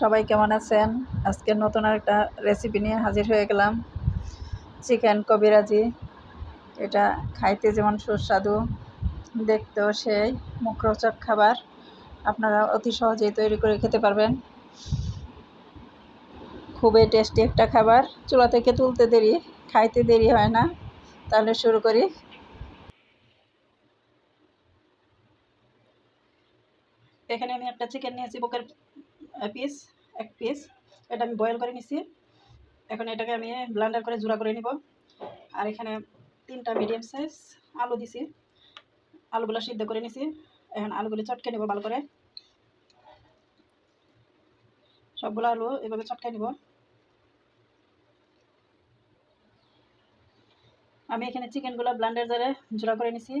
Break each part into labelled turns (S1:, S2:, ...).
S1: সবাই কেমন আছেন? আজকে নতুন একটা রেসিপি নিয়ে হাজির হয়ে গেলাম। চিকেন কবিরাজি। এটা খাইতে যেমন সুস্বাদু, দেখতেও সেই মুখরোচক খাবার। আপনারা অতি সহজেই তৈরি করে খেতে পারবেন। খুবই টেস্টি একটা খাবার। চুলা থেকে তুলতে দেরি, খাইতে দেরি হয় না। তাহলে শুরু করি। এখানে আমি একটা চিকেন নিয়েছি, বুকের পিস এক পিস এটা আমি বয়েল করে নিছি। এখন এটাকে আমি ব্লান্ডার করে জোড়া করে নিব। আর এখানে তিনটা মিডিয়াম সাইজ আলু দিছি। আলুগুলো সিদ্ধ করে নিছি। এখন আলুগুলো চটকে নেব ভালো করে। সবগুলো আলু এভাবে চটকে নিব। আমি এখানে চিকেনগুলো ব্লান্ডার জারে জোড়া করে নিছি।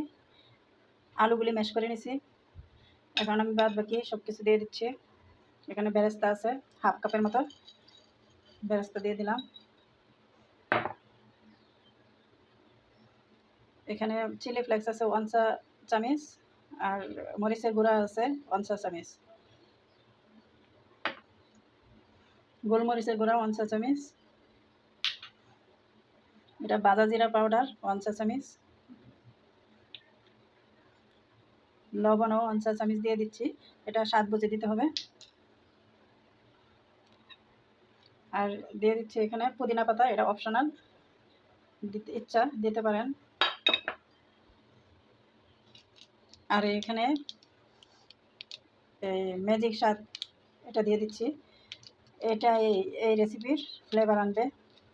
S1: আলুগুলি ম্যাশ করে নিছি। এখন আমি বাদ বাকি সব কিছু দিয়ে দিচ্ছি। এখানে বেরেস্তা আছে, হাফ কাপের মতো। বেরেস্তা দিয়ে দিলাম। এখানে চিলি ফ্লেক্স আছে ওয়ান চা চামিচ, আর মরিচের গুঁড়া আছে ওয়ান চা চামিচ। গোলমরিচের গুঁড়া ওয়ান চা চামিচ। এটা বাজা জিরা পাউডার ওয়ান চা চামিচ। লবণও ওয়ান চা চামিচ দিয়ে দিচ্ছি। এটা স্বাদ বুঝে দিতে হবে। আর দিয়ে দিচ্ছি এখানে পুদিনা পাতা, এটা অপশনাল দিতে ইচ্ছা, দিতে পারেন। আর এখানে ম্যাজিক স্বাদ এটা দিয়ে দিচ্ছি। এটা এই এই রেসিপির ফ্লেভার আনবে,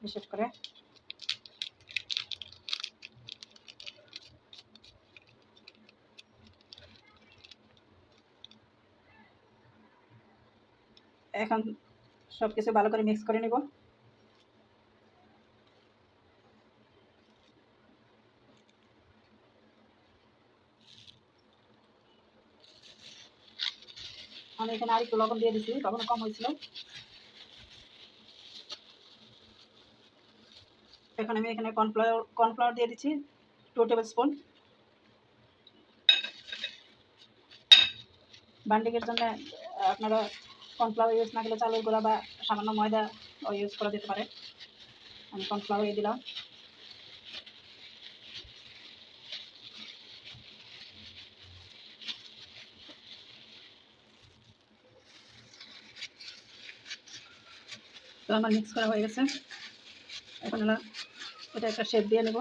S1: বিশেষ করে। এখন সব কিছু ভালো করে মিক্স করে নেব। আমি এখানে আরেকটু লবণ দিয়ে দিচ্ছি লবণ কম হয়েছিল। এখন আমি এখানে কর্নফ্লাওয়ার কর্নফ্লাওয়ার দিয়ে দিচ্ছি টু টেবিল স্পুন বান্ডিংয়ের জন্য আপনারা কর্নফ্লাওয়ার ইউজ না করলে চালের গুঁড়া বা সামান্য ময়দা ইউজ করা যেতে পারে। আমি কর্নফ্লাওয়ার দিয়ে দিলাম। তো আমার মিক্স করা হয়ে গেছে। এখন এটা একটা শেপ দিয়ে নেব।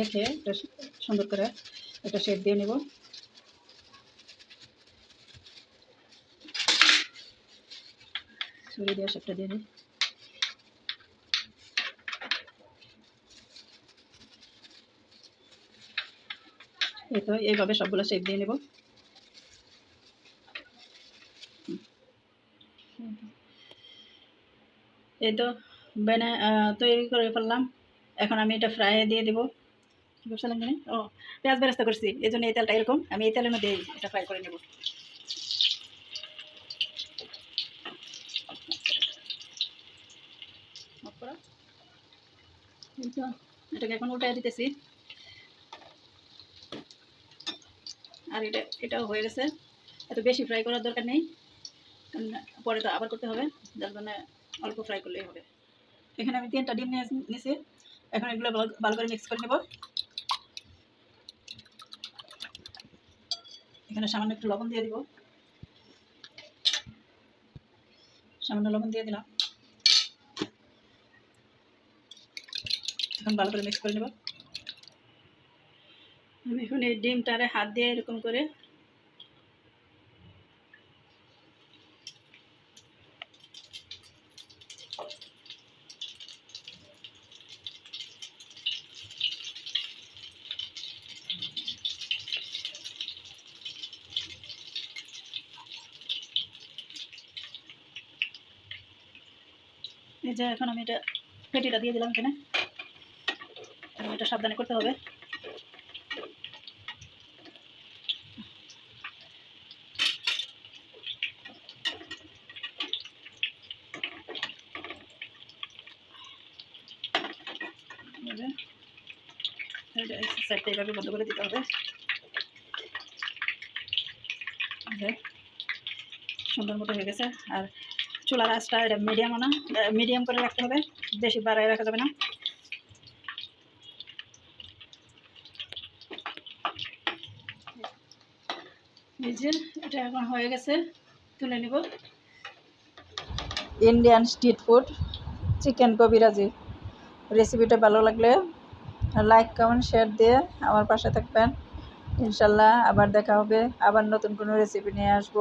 S1: রেখে এটা সুন্দর করে একটা শেপ দিয়ে নেব। ছুরি দিয়ে শেপটা এইভাবে সবগুলো শেপ দিয়ে নেব। এই তো, বেনে তৈরি করে ফেললাম। এখন আমি এটা ফ্রাই দিয়ে দেবো। ও পেঁয়াজ করছি এই জন্য এই তেলটা এরকম, আমি এই তেলের মধ্যে এটা ফ্রাই করে নেব। এটাকে এখন দিতেছি। আর এটা, এটাও হয়ে গেছে। এত বেশি ফ্রাই করার দরকার নেই। পরে তো আবার করতে হবে, যার জন্য অল্প ফ্রাই করলেই হবে। এখানে আমি তিনটা ডিম নিয়ে নিছি। এখন এগুলো ভালো করে মিক্স করে নেব। এখানে সামান্য একটু লবণ দিয়ে দিব। সামান্য লবণ দিয়ে দিলাম। এখন ভালো করে মিক্স করে নেব। এখন এই ডিমটারে হাত দিয়ে এরকম করে ভেজে এখন আমি এটা ফেটিটা দিয়ে দিলাম এখানে। এখন এটা সাবধানে করতে হবে। বন্ধ করে দিতে হবে। সুন্দর মতো হয়ে গেছে। আর চুলার আঁচটা এটা মিডিয়াম না মিডিয়াম করে রাখতে হবে, বেশি বাড়ায় রাখা যাবে না। এটা এখন হয়ে গেছে, তুলে নিব। ইন্ডিয়ান স্ট্রিট ফুড চিকেন কবিরাজি। রেসিপিটা ভালো লাগলে লাইক কমেন্ট শেয়ার দিয়ে আমার পাশে থাকবেন। ইনশাল্লাহ আবার দেখা হবে, আবার নতুন কোনো রেসিপি নিয়ে আসব।